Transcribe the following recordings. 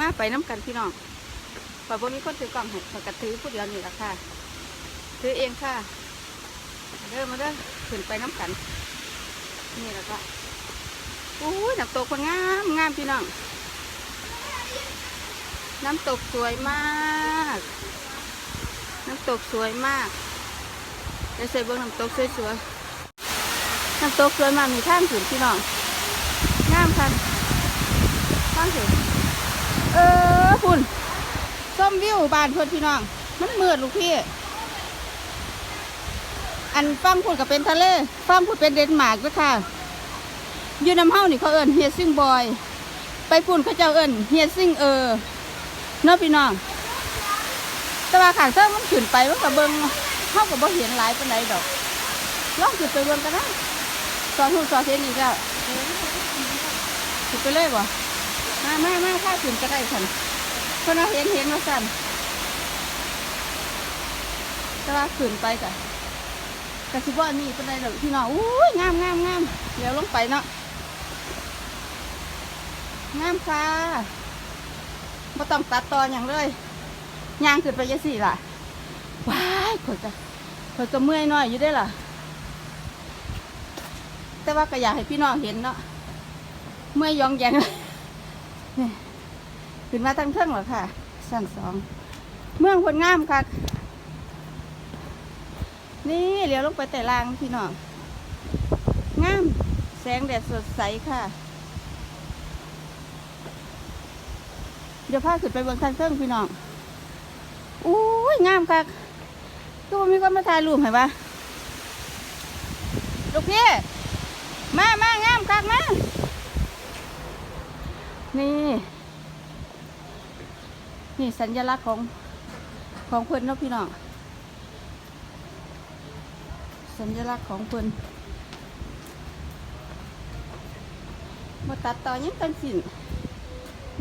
มาไปน้ำกันพี่น้องขอยบ่มีคนถือกล่องให้ขอยกระถือผู้เดียวนี่ละค่ะ ถือเองค่ะเด้อมาเด้อขึ้นไปน้ำกัน นี่แล้วก็อู้ยน้ำตกคนงามงามพี่น้อง น้ำตกสวยมาก น้ำตกสวยมากเดี๋ยวใส่เบิ้งน้ำตกสวยๆน้ำตกสวยมากมีท่านถึงพี่น้อง งามคันท่านถึง เออคุณส้มวิวบ้านเพื่อนพี่น้อง มันมืดลูกพี่ อันฟังพูดกับเป็นทะเล ฟังพูดเป็นเดนมาร์กด้วยค่ะยูน้ำเฮานี่เขาเอิญเฮียซิงบอย ไปปุ่นเขาเจ้าเอิญเฮียซิงเออเนาะพี่น้อง แต่ว่าขางเส้นมันขึ้นไปมันกับเบิงเท่ากับบ่เห็นหลายปานใดดอกลองขึ้นไปเบิงกันนะสอนหูสอนเห็นอีกแล้วขึ้นไปเลยบ่ มามามาถ้าขึ้นก็ได้คันเพราะว่าเห็นเห็นว่าสั่นแต่ว่าขึ้นไปกะกะสิบ่อันนี้ปานใดดอพี่น้องอุ้ยงามงามงามเดี๋ยวลงไปเนาะงามค่ะบ่ต้องตัดตอนอย่างเลยย่างขึ้นไปยังสี่ล่ะว้ายข่อยจะข่อยก็เมื่อยหน่อยอยู่ได้ล่ะ แต่ว่าก็อยากให้พี่น้องเห็นเนาะเมื่อยยองแยง นี่ขึ้นมาทั้งเทิงหรอค่ะสั้นสอง เมืองคนงามค่ะ นี่เลี้ยวลงไปแต่ลางพี่น้อง งาม แสงแดดสดใสค่ะ เดี๋ยวพาขึ้นไปเบิ่งทางเทิงพี่น้องอู้ยงามคักก็บ่มีคนมาถ่ายรูปให้ปะลูกพี่ มา มางามคักมา นี่ นี่สัญลักษณ์ของของเพื่อนเนาะพี่น้องสัญลักษณ์ของเพื่อนมาตัดต่อยังกันสิน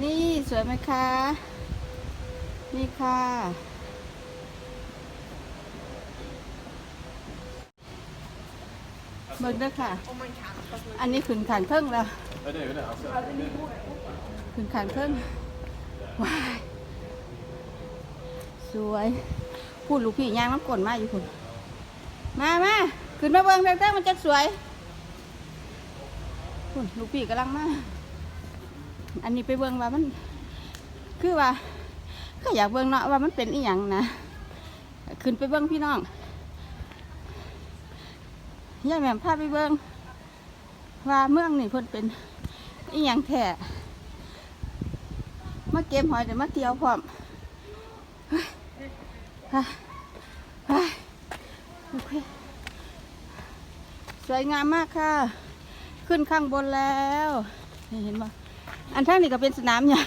นี่สวยไหมคะ นี่ค่ะ เบิ่งด้อค่ะ อันนี้ขึ้นขางเทิงแล้ว ขึ้นขางเทิงว้ายสวยพูดลูกพี่ย่างน้ำกลนมาอยู่คุณมามาขึ้นมาเบิ่งเทิงๆมันจะสวยคุณลูกพี่กำลังมาอันนี้ไปเบิ่งว่ามัน คือว่าก็อยากเบิ่งเนาะว่ามันเป็นอีหยังนะขึ้นไปเบิ่งพี่น้องยาแหม่มพาไปเบิ่ง ว่าเมืองนี่เพิ่นเป็นอีหยังแท้มาเก็บหอยเดี๋ยวมาเที่ยวพร้อมสวยงามมากค่ะ ขึ้นข้างบนแล้วเห็นปะอันท่างนี่ก็เป็นสนามเนี่ย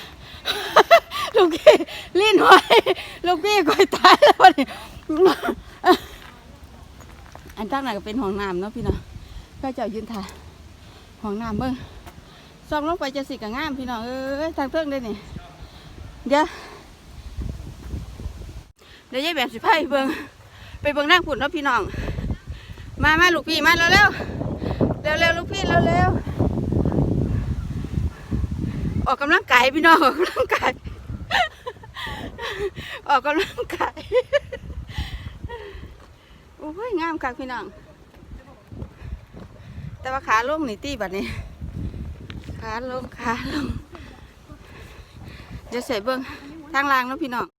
ลูกพี่ลิ้นไว้ลูกพี่ก่อยตายแล้ววันนี้อันตั้งไหนก็เป็นห้องน้ำเนาะพี่เนาะก็เจ้ายืนถ่าย ห้องน้ำเบิ้งซองลงไปจะสิกับงามพี่น้องเอ้ยทางเทิงได้นี่เดี๋ยวเดี๋ยวยายแบบสิพายเบิ้งไปเบิ้งนั่งผุนเนาะพี่น้อง มามาลูกพี่มาเร็วเร็วเร็วเร็วลูกพี่เร็วเร็วออกกำลังกายพี่น้องออกกำลังกายออกกำลังกายโอ้ยงามคักพี่น้อง แต่ว่าขาลงนี่ตีบัดนี้ขาลงขาลงเดี๋ยวใส่เบิ้งทางล่างเนาะพี่น้อง